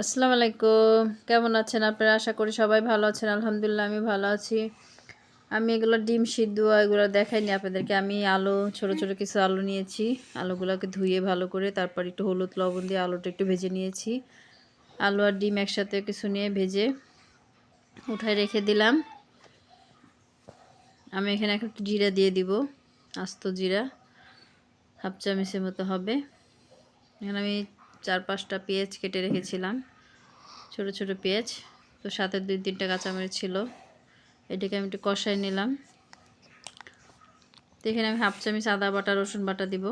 আসসালামু আলাইকুম। কেমন আছেন আপনারা? আশা করি সবাই ভালো আছেন। আলহামদুলিল্লাহ, আমি ভালো আছি। আমি এগুলো ডিম সিদ্ধ, এগুলো দেখাইনি আপনাদেরকে। আমি আলু, ছোট ছোট কিছু আলু নিয়েছি। আলুগুলোকে ধুয়ে ভালো করে তারপর একটু হলুদ লবণ দিয়ে আলুটা একটু ভেজে নিয়েছি। আলু আর ডিম একসাথে কিছু নিয়ে ভেজে উঠায় রেখে দিলাম। আমি এখানে একটু জিরা দিয়ে দিব, আস্ত জিরা। হাফ চামিচের মতো হবে। এখানে আমি চার পাঁচটা পেঁয়াজ কেটে রেখেছিলাম। ছোট ছোট পেঁয়াজ। তো সাথে দুই তিনটা কাঁচামরিচ ছিল। এটাকে আমি একটু কষাই নিলাম। তো এখানে আমি হাফ চামচ আদা বাটা, রসুন বাটা দিব।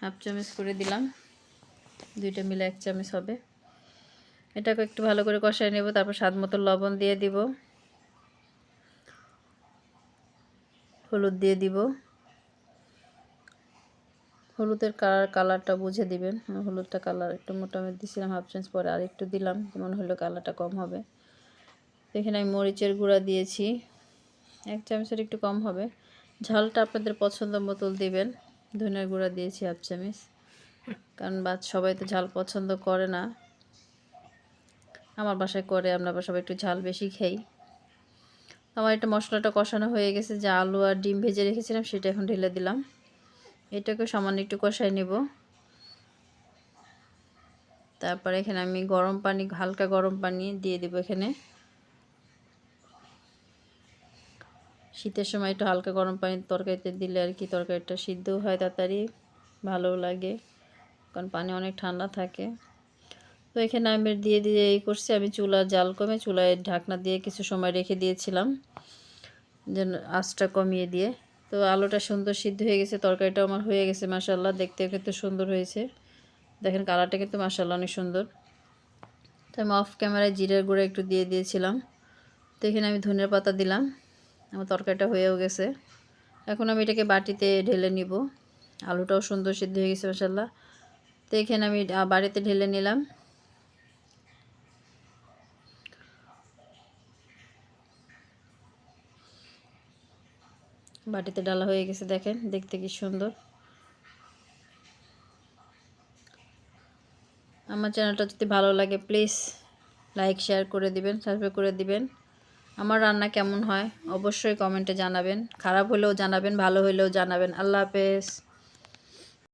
হাফ চামচ করে দিলাম। দুইটা মিলে এক চামচ হবে। এটাকে একটু ভালো করে কষাই নেব। তারপর স্বাদ মতো লবণ দিয়ে দিব। হলুদ দিয়ে দিব। হলুদের কালার কালারটা বুঝে দিবেন। হলুদটা কালার একটু মোটামুটি দিছিলাম হাফ চান্স পরে আর একটু দিলাম মনে হলো কালারটা কম হবে। এখানে আমি মরিচের গুঁড়া দিয়েছি, এক চামচের একটু কম হবে। ঝালটা আপনাদের পছন্দ মতো দিবেন। ধনিয়ার গুঁড়া দিয়েছি হাফ চামচ। কারণ বাদ, সবাই তো ঝাল পছন্দ করে না। আমার বাসায় করে, আমরা সবাই একটু ঝাল বেশি খাই। আমার একটা মশলাটা কষানো হয়ে গেছে, যা আলু আর ডিম ভেজে রেখেছিলাম, সেটা এখন ঢেলে দিলাম। এটাকে সামান্য একটু কষাই নেব। তারপরে এখানে আমি গরম পানি, হালকা গরম পানি দিয়ে দেবো এখানে। শীতের সময় একটু হালকা গরম পানি তরকারিতে দিলে আর কি তরকারিটা সিদ্ধ হয় তাড়াতাড়ি ভালো লাগে, কারণ পানি অনেক ঠান্ডা থাকে। তো এখানে আমি দিয়ে দিয়ে এই করছি, আমি চুলা জাল কমে চুলায় ঢাকনা দিয়ে কিছু সময় রেখে দিয়েছিলাম, যেন আঁচটা কমিয়ে দিয়ে। তো আলুটা সুন্দর সিদ্ধ হয়ে গেছে, তরকারিটাও আমার হয়ে গেছে মাসাল্লাহ দেখতে কিন্তু সুন্দর হয়েছে। দেখেন কালারটা কিন্তু মাসাল্লাহ অনেক সুন্দর। তো আমি অফ ক্যামেরায় জিরের গুঁড়ো একটু দিয়ে দিয়েছিলাম। তো এখানে আমি ধনের পাতা দিলাম, আমার তরকারিটা হয়েও গেছে। এখন আমি এটাকে বাটিতে ঢেলে নিব। আলুটাও সুন্দর সিদ্ধ হয়ে গেছে মাসাল্লাহ তো এখানে আমি বাড়িতে ঢেলে নিলাম। বাটিতে ডালা হয়ে গেছে, দেখেন, দেখতে কি সুন্দর। আমার চ্যানেলটা যদি ভালো লাগে, প্লিজ লাইক, শেয়ার করে দিবেন, সাবস্ক্রাইব করে দিবেন। আমার রান্না কেমন হয়, অবশ্যই কমেন্টে জানাবেন। খারাপ হলেও জানাবেন, ভালো হলেও জানাবেন। আল্লাহ হাফেজ।